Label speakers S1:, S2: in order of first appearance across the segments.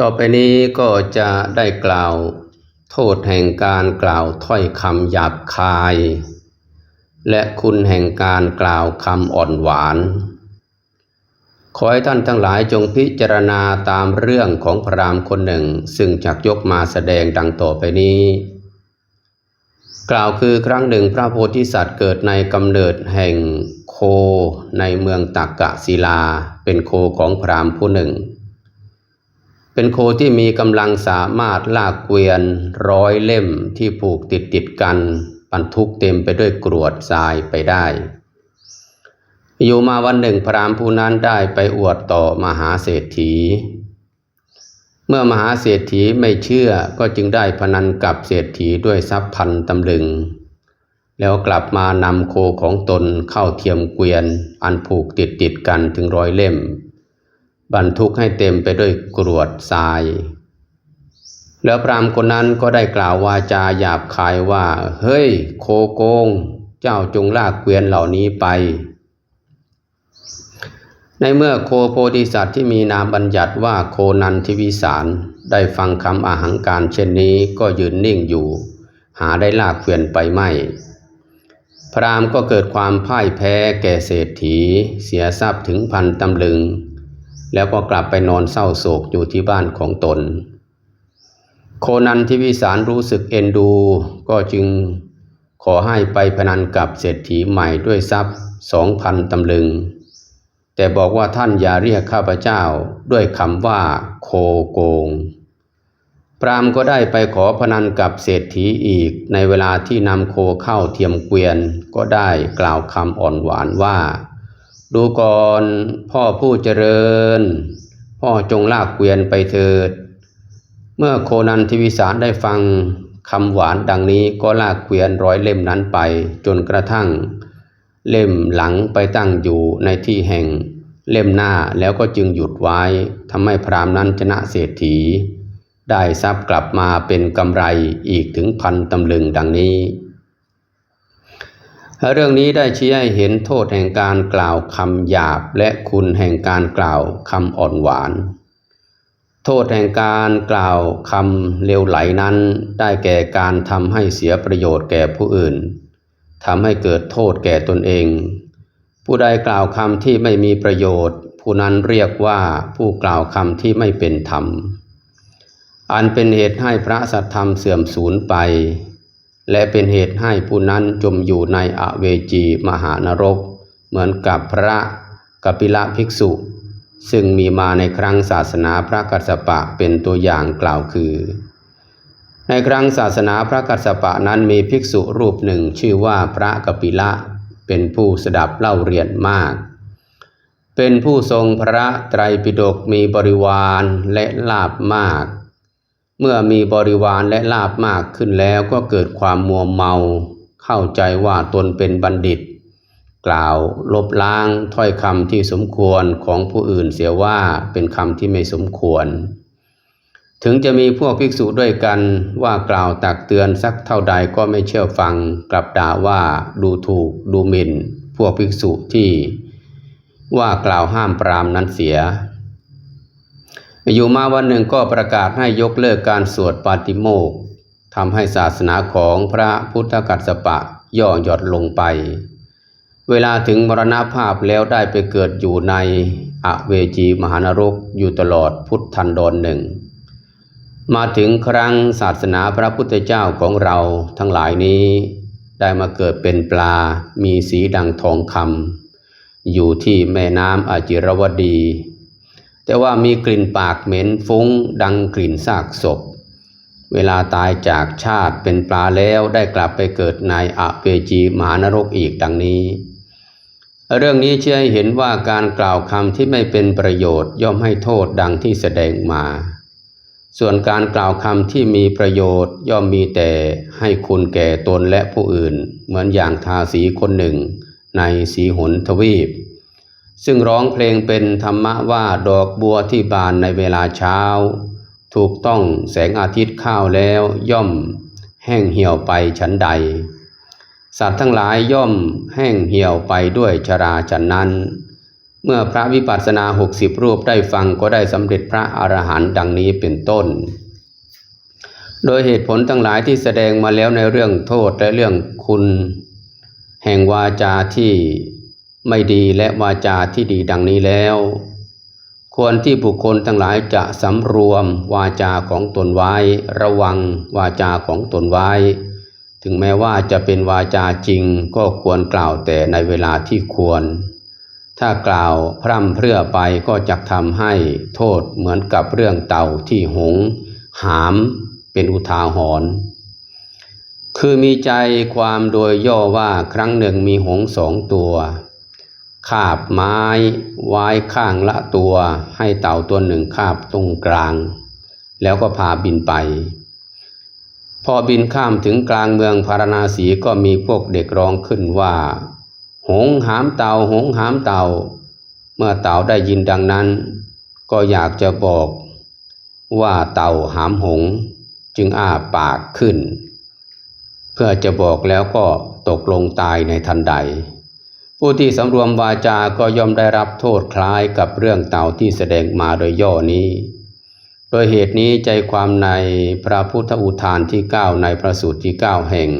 S1: ต่อไปนี้ก็จะได้กล่าวโทษแห่งการกล่าวถ้อยคำหยาบคาย และคุณแห่งการกล่าวคำอ่อนหวาน ขอให้ท่านทั้งหลายจงพิจารณาตามเรื่องของพระรามคนหนึ่ง ซึ่งจักยกมาแสดงดังต่อไปนี้ กล่าวคือครั้งหนึ่งพระโพธิสัตว์เกิดในกำเนิดแห่งโคในเมืองตักกะศิลา เป็นโคของพรามผู้หนึ่ง เป็นโคที่มีกำลังสามารถลากเกวียนร้อยเล่มที่ผูกติดติดกันบรรทุกเต็มไปด้วยกรวดทรายไปได้ อยู่มาวันหนึ่งพรามผู้นั้นได้ไปอวดต่อมหาเศรษฐี เมื่อมหาเศรษฐีไม่เชื่อก็จึงได้พนันกับเศรษฐีด้วยทรัพย์พันตำลึง แล้วกลับมานำโคของตนเข้าเทียมเกวียนอันผูกติดติดกันถึงร้อยเล่ม บรรทุกให้เต็มไปด้วยกรวดทราย แล้วพรามคนนั้นก็ได้กล่าววาจาหยาบคายว่า เฮ้ย โคโกง เจ้าจงลากเกวียนเหล่านี้ไป ในเมื่อโคโพธิสัตว์ที่มีนามบัญญัติว่าโคนันทิวิสารได้ฟังคำอาหังการเช่นนี้ก็ยืนนิ่งอยู่ หาได้ลากเกวียนไปไม่พรามก็เกิดความพ่ายแพ้แก่เศรษฐี เสียทรัพย์ถึงพันตำลึง แล้วก็กลับไปนอนเศร้าโศกอยู่ที่บ้านของตน โคนันทิวิสารรู้สึกเอ็นดู ก็จึงขอให้ไปพนันกับเศรษฐีใหม่ด้วยทรัพย์สองพันตำลึง แต่บอกว่าท่านอย่าเรียกข้าพเจ้าด้วยคำว่าโคโกงพรามก็ได้ไปขอพนันกับเศรษฐีอีกในเวลาที่นำโคเข้าเทียมเกวียนก็ได้กล่าวคำอ่อนหวานว่า ดูก่อนพ่อผู้เจริญ พ่อจงลากเกวียนไปเถิด เมื่อโคนันทิวิสารได้ฟังคำหวานดังนี้ก็ลากเกวียนร้อยเล่มนั้นไป จนกระทั่ง เล่มหลังไปตั้งอยู่ในที่แห่ง เล่มหน้าแล้วก็จึงหยุดไว้ทำให้พรามนั้นชนะเศรษฐี ได้ทรัพย์กลับมาเป็นกำไรอีกถึงพันตำลึงดังนี้ เรื่องนี้ได้ชี้ให้เห็นโทษแห่งการกล่าวคำหยาบและคุณแห่งการกล่าวคำอ่อนหวาน โทษแห่งการกล่าวคำเลวไหลนั้น ได้แก่การทำให้เสียประโยชน์แก่ผู้อื่นทำให้เกิดโทษแก่ตนเอง ผู้ใดกล่าวคำที่ไม่มีประโยชน์ ผู้นั้นเรียกว่าผู้กล่าวคำที่ไม่เป็นธรรม อันเป็นเหตุให้พระสัทธรรมเสื่อมสูญไป และเป็นเหตุให้ผู้นั้นจมอยู่ในอเวจีมหานรก เหมือนกับพระกปิละภิกษุ ซึ่งมีมาในครั้งศาสนาพระกัสสปะเป็นตัวอย่างกล่าวคือ ในครั้งศาสนาพระกัสสปะนั้นมีภิกษุรูปหนึ่งชื่อว่าพระกปิละเป็นผู้สดับเล่าเรียนมาก เป็นผู้ทรงพระไตรปิฎกมีบริวารและลาบมาก เมื่อมีบริวารและลาบมากขึ้นแล้วก็เกิดความมัวเมา เข้าใจว่าตนเป็นบัณฑิต กล่าวลบล้างถ้อยคำที่สมควรของผู้อื่นเสียว่าเป็นคำที่ไม่สมควร ถึงจะมีพวกภิกษุด้วยกันว่ากล่าวตักเตือนสักเท่าใดก็ไม่เชื่อฟัง กลับด่าว่าดูถูกดูหมิ่น พวกภิกษุที่ว่ากล่าวห้ามปรามนั้นเสีย อยู่มาวันหนึ่งก็ประกาศให้ยกเลิกการสวดปาติโมกข์ทำให้ศาสนาของพระพุทธกัสสปะย่อหยอนลงไป เวลาถึงมรณภาพแล้วได้ไปเกิดอยู่ในอเวจีมหานรกอยู่ตลอดพุทธันดรหนึ่ง มาถึงครั้งศาสนาพระพุทธเจ้าของเราทั้งหลายนี้ ได้มาเกิดเป็นปลามีสีดังทองคำอยู่ที่แม่น้ำอาจิรวดี แต่ว่ามีกลิ่นปากเหม็นฟุ้งดังกลิ่นซากศพ เวลาตายจากชาติเป็นปลาแล้วได้กลับไปเกิดในอเวจีมานรกอีกดังนี้ เรื่องนี้เชื่อให้เห็นว่าการกล่าวคำที่ไม่เป็นประโยชน์ย่อมให้โทษดังที่แสดงมา ส่วนการกล่าวคำที่มีประโยชน์ย่อมมีแต่ให้คุณแก่ตนและผู้อื่น เหมือนอย่างทาสีคนหนึ่ง ในสีหนทวีป ซึ่งร้องเพลงเป็นธรรมะว่าดอกบัวที่บานในเวลาเช้า ถูกต้องแสงอาทิตย์เข้าแล้วย่อมแห้งเหี่ยวไปฉันใด สัตว์ทั้งหลายย่อมแห้งเหี่ยวไปด้วยชราฉันนั้น เมื่อพระวิปัสสนาหกสิบรูปได้ฟังก็ได้สำเร็จพระอรหันต์ดังนี้เป็นต้น โดยเหตุผลทั้งหลายที่แสดงมาแล้วในเรื่องโทษและเรื่องคุณ แห่งวาจาที่ ไม่ดีและวาจาที่ดีดังนี้แล้ว ควรที่บุคคลทั้งหลายจะสำรวมวาจาของตนไว้ ระวังวาจาของตนไว้ ถึงแม้ว่าจะเป็นวาจาจริงก็ควรกล่าวแต่ในเวลาที่ควร ถ้ากล่าวพร่ำเพรื่อไปก็จะทำให้โทษเหมือนกับเรื่องเต่าที่หง หามเป็นอุทาหรณ์คือมีใจความโดยย่อว่าครั้งหนึ่งมีหงส์สองตัว คาบไม้ไว้ข้างละตัว ให้เต่าตัวหนึ่งคาบตรงกลาง แล้วก็พาบินไป พอบินข้ามถึงกลางเมืองพาราณสีก็มีพวกเด็กร้องขึ้นว่า หงหามเต่าหงหามเต่า เมื่อเต่าได้ยินดังนั้น ก็อยากจะบอกว่าเต่าหามหง จึงอ้าปากขึ้น เพื่อจะบอกแล้วก็ตกลงตายในทันใด ผู้ที่สำรวมวาจาก็ย่อมได้รับโทษคล้ายกับเรื่องเต่าที่แสดงมาโดยย่อนี้ โดยเหตุนี้ใจความในพระพุทธอุทานที่ 9 ในพระสูตรที่ 9 แห่ง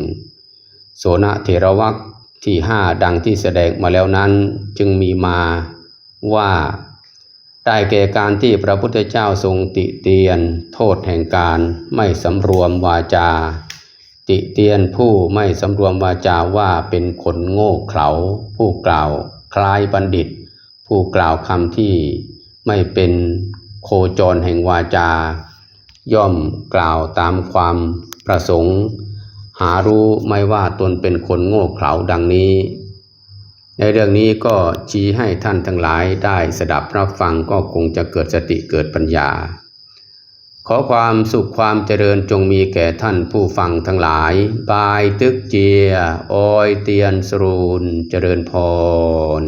S1: โสนเถรวักที่ห้าดังที่แสดงมาแล้วนั้นจึงมีมาว่าได้แก่การที่พระพุทธเจ้าทรงติเตียน โทษแห่งการไม่สำรวมวาจา ติเตียนผู้ไม่สำรวมวาจาว่าเป็นคนโง่เขลาผู้กล่าวคล้ายบัณฑิต ผู้กล่าวคำที่ไม่เป็นโคจรแห่งวาจา ย่อมกล่าวตามความประสงค์ หารู้ไม่ว่าตนเป็นคนโง่เขลาดังนี้ ในเรื่องนี้ก็ชี้ให้ท่านทั้งหลายได้สดับรับฟังก็คงจะเกิดสติเกิดปัญญา ขอความสุขความเจริญจงมีแก่ท่านผู้ฟังทั้งหลาย บายตึกเจียออยเตียนสรูนเจริญพร